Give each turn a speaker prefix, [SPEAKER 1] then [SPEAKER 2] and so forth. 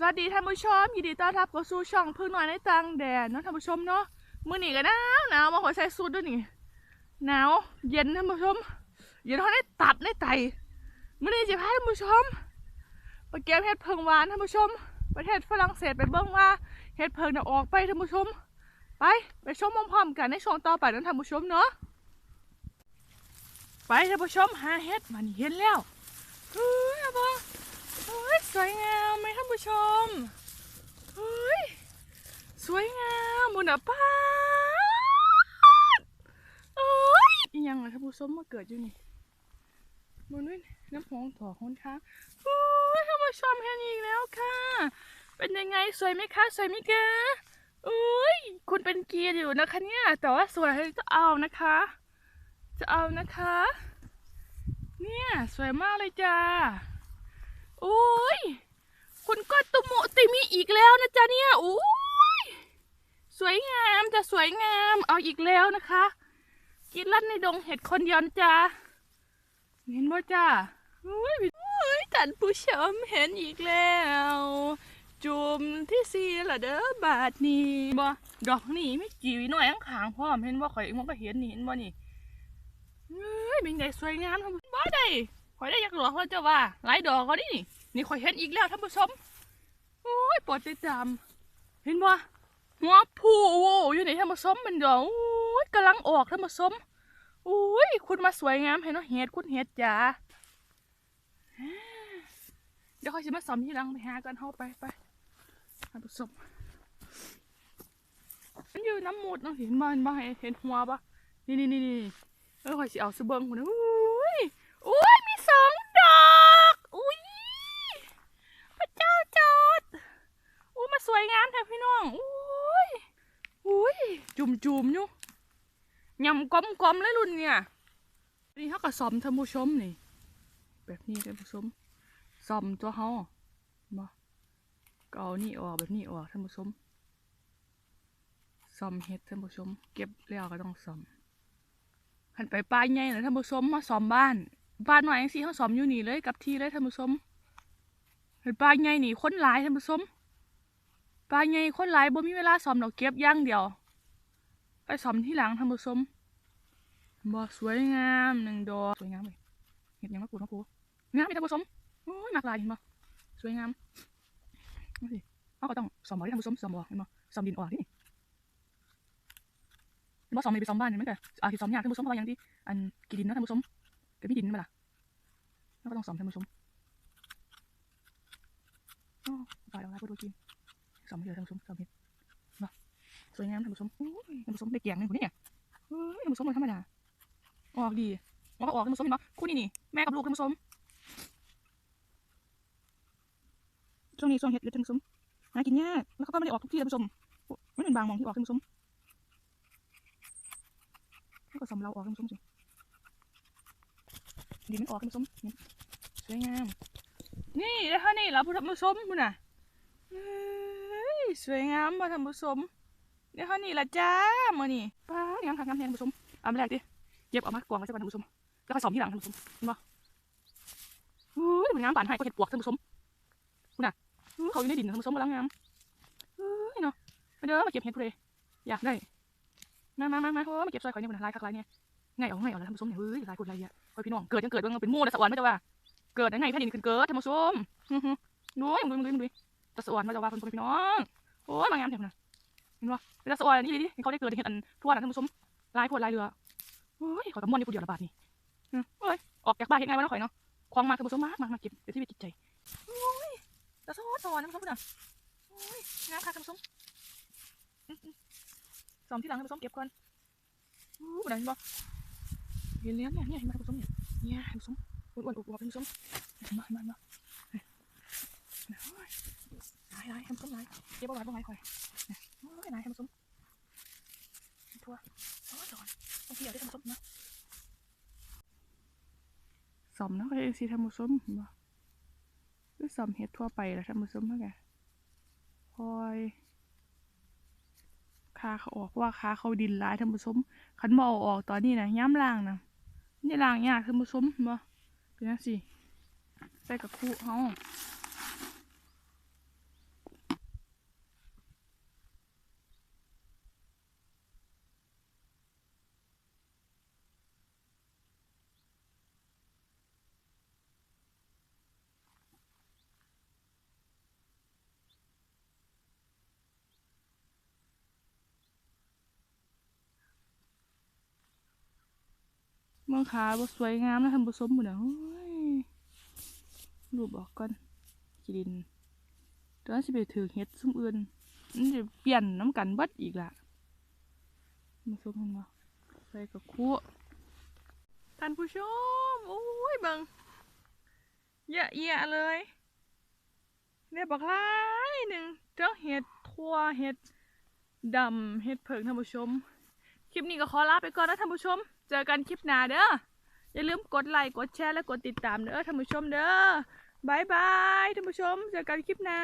[SPEAKER 1] สวัสดีท่านผู้ชมยินดีต้อนรับเข้าสู่ช่องพึ่งหน่อยในต่างแดนเนาะท่านผู้ชมเนาะมื้อนี้ก็หนาวหนาวมาขอใส่สูทด้วยนี่หนาวเย็นท่านผู้ชมเย็นเท่าได้ตับได้ไตมื้อนี้จะพาท่านผู้ชมไปเก็บเห็ดเพิงหวานท่านผู้ชม ประเทศฝรั่งเศสไปเบิ่งว่าเห็ดเพิงน่ะออกไปท่านผู้ชม ไปไปชมพร้อมๆกันในช่วงต่อไปเนาะท่านผู้ชมเนาะไปท่านผู้ชมหาเห็ดมันเห็นแล้วเฮ้ยเอาบ่เฮ้ยสวยงามไหมท่านผู้ชม เฮ้ยสวยงามบุญอะป้าดเอ้ยอียังล่ท่าผู้มมาเกิดอยู่นี่บนนู้นน้ำหงถอคนค้างเฮ้ยท่านผู้ชมเห็นอีกแล้วค่ะ เป็นยังไงสวยไหมคะสวยไหมคะเอ้ยคุณเป็นเกียร์อยู่นะคะเนี่ย แต่ว่าสวยจะเอานะคะ จะเอานะคะ เนี่ย สวยมากเลยจ้าโอ้ย คุณก็ตุโมติมีอีกแล้วนะจ๊ะเนี่ยโอ้ยสวยงามจะสวยงามเอาอีกแล้วนะคะ กินลั่นในดงเห็ดคนเดียวนะจ๊ะเห็นบ่จ้าโอ้ยโอ้ยท่านผู้ชมเห็นอีกแล้ว จุ่มที่สี่ละเด้อบาทนี้บ่ดอกนี่ไม่จีหน่อยข้างขางพร้อมเห็นบ่ข่อยมันก็เห็นนี่เห็นบ่นี่เฮ้ยเป็นไงสวยงามบ่ได้ข่อยได้อยักหลอกแล้วเจ้าว่าหลายดอกก็นี่ นี่ข่อยเห็นอีกแล้วท่านผู้ชมโอ้ยปวดใจจำเห็นบ่หัวผู้โว้อยู่ในท่านผู้ชมมันเดอกโอ้ยกำลังออกท่านผู้ชมโอ้ยคุณมาสวยงามเห็นเนาเห็ดคุณเห็ดจ๋าเดี๋ยวข่อยจะมาสอมที่หลังไปหากันเฮาไปไปท่านผู้ชมมันอยู่น้ำมูดเนาะเห็นบ่เห็นบ่เห็นหัวปะนี่นี่นี่เออข่อยสิเอาสเบิงคนนะโอ้ย อุ้ยมีสองดอก อุ้ยพระเจ้าจอดอุ้ยมา สวยงามแท้พี่น้องอุ้ยอุ้ยจุ่มจุ่มอยู่ยำกลมกลมเลยรุ่นเนี่ยนี่เขาก็ซ่อมท่านผู้ชมนี่ แบบนี้ท่านผู้ชมซ่อมตัวเขามาก็เอานี่ออกแบบนี้ออกท่านผู้ชมซ่อมเฮ็ดท่านผู้ชม เก็บแล้วก็ต้องซ่อมหันไปป้ายใหญ่เลยท่านผู้ชมมาซ้อมบ้านบ้านหน่อยจังสิเขาซ้อมอยู่นี่เลยกับที่เลยท่านผู้ชมเห็นป้ายใหญ่นี่คนหลายท่านผู้ชม ป้ายใหญ่คนหลายบ่มีเวลาซ้อมดอกเก็บย่างเดียว ไปซ้อมที่หลังท่านผู้ชมบ่สวยงามหนึ่งดอกสวยงามเลยเห็นยังมาปูมาปูงามไหมท่านผู้ชมโอ้ยมากลายเห็นบ่สวยงามนี่สิเขาก็ต้องซ้อมบ่ที่ท่านผู้ชมซ้อมบ่เห็นบ่ซ้อมดินออกนี่บ่ซ้อมในไปซ้อมบ้านนี่มันก็อาจสิซ้อมยากท่านผู้ชมเพราะอย่างที่อันกีดินเนาะท่านผู้ชมก็มีดินมาล่ะแล้วก็ต้องซ้อมท่านผู้ชมโอ้ตายแล้วนะพูดดูกิน ซ้อมเดียอะท่านผู้ชมซ้อมเห็ดเนาะสวยงามท่านผู้ชมท่านผู้ชมได้เกียงหนึงคนนี้เนี่ยท่านผู้ชมมันธรรมดาออกดีออกก็ออกท่านผู้ชมเห็นปะคู่นี้นี่แม่กับลูกท่านผู้ชมช่วงนี้ช่วงเห็ดอยู่ท่านผู้ชมหากินยากแล้วเขาก็ไม่ได้ออกทุกที่ท่านผู้ชมไม่เป็นบางมองที่ออกท่านผู้ชมแล้วก็สำเราออกท่านผู้ชมสิดีมันออกท่านผู้ชมสวยงามนี่แล้วท่านี่เราผู้ท่านผู้ชมมุน่ะ สวยงามมาท่านผู้ชมเดี๋ยวท่านี่ละจ้ามานี่ป้าเลี้ยงทางน้ำแทนท่านผู้ชมเอามาแรกดิเย็บออกมากวางไว้สักวันท่านผู้ชมแล้วก็สอมที่หลังท่านผู้ชมเห็นปะเฮ้ยมันงามป่านให้ก็เห็ดปวกท่านผู้ชมคุณน่ะเขาอยู่ในดินท่านผู้ชมกำลังงามเฮ้ยเนาะมาเด้อมาเก็บเห็ดผู้ใดอยากได้มามามามาโอ้มาเก็บซอยข่อยเนี่ยมันลายคักลายเนี่ยไงเอาไงเอาแล้วท่านผู้ชมเนี่ยเฮ้ยลายคนลายอะคอยพี่น้องเกิดยังเกิดว่าเป็นมู่นะสวรรค์ไม่จะว่าเกิดยังไงแผ่นดินขึ้นเกิดท่านผู้ชมฮึ่มๆดูมึงดูมึงดูมึงดูจะสวรรค์มาจะว่าคนคนพี่น้อง โอ้ยมางามเถอะนะเห็นปะเป็นสวรรค์นี่ดิเขาได้เกิดเห็นอันทั่วนะท่านผู้ชมลายพวดลายเรือโอ้ยขอยกับม่วนนี่ผู้เดียวระบาดนี่โอ้ยออกจากบ้านเห็นไงวะน้องข่อยเนาะคลองมาท่านผู้ชมมากมากมาเก็บเดี๋ยวที่ไปจิตใจโอ้ยจะสวรรค์สวรรค์ท่านผู้ชมนะโอ้ยงามค่ะท่านผู้ชมสองที่หลังท่านผู้ชมเก็บก่อนอู้ไหนบ่เห็นแล้วเนี่ยเนี่ยเห็นไหมท่านผู้ชมเนี่ยเนี่ยท่านผู้ชมอ้วนๆอวบๆท่านผู้ชมมามามา หลายหลายท่านผู้มหลายเก็บเอาไว้บ่ไว้คอยนี่ยโอ้ยหลายท่านผู้มทั่วโอ้ยจอนต้องที่ยวได้ท่านผู้มนะสมนะก็ได้สิท่านผู้มบ่คือสมเฮ็ดทั่วไปแหละท่านผู้มเท่าไงคอยคาเขาออกเพราะว่าคาเขาดินหลายท่านผู้มขันบเอออกตอนนี้นะย้ำล่างนะนี่ล่างยากท่านผู้มบ่เป็นจังสิใส่กับคู่เฮา เมืองขาบ่สวยงามนะท่านผู้ชมหมดแล้วรูปออกก่อนกีดินตอนนั้นสิไปถือเฮ็ดซุ่มอื่นมันจะเปลี่ยนน้ำกันบิดอีกล่ะมาชมกันบ่ใส่กับคู่วท่านผู้ชมโอ้ยบิงเยอะแยะเลยเนี่ยบักหลายหนึ่งเจ้าเห็ดทั่วเห็ดดำเห็ดเผิงท่านผู้ชม ลิปนี้ก็ขอลาไปก่อนนะท่านผู้ชม เจอกันคลิปหน้าเด้อ อย่าลืมกดไลค์ กดแชร์ และกดติดตามเด้อท่านผู้ชมเด้อบายบายท่านผู้ชม เจอกันคลิปหน้า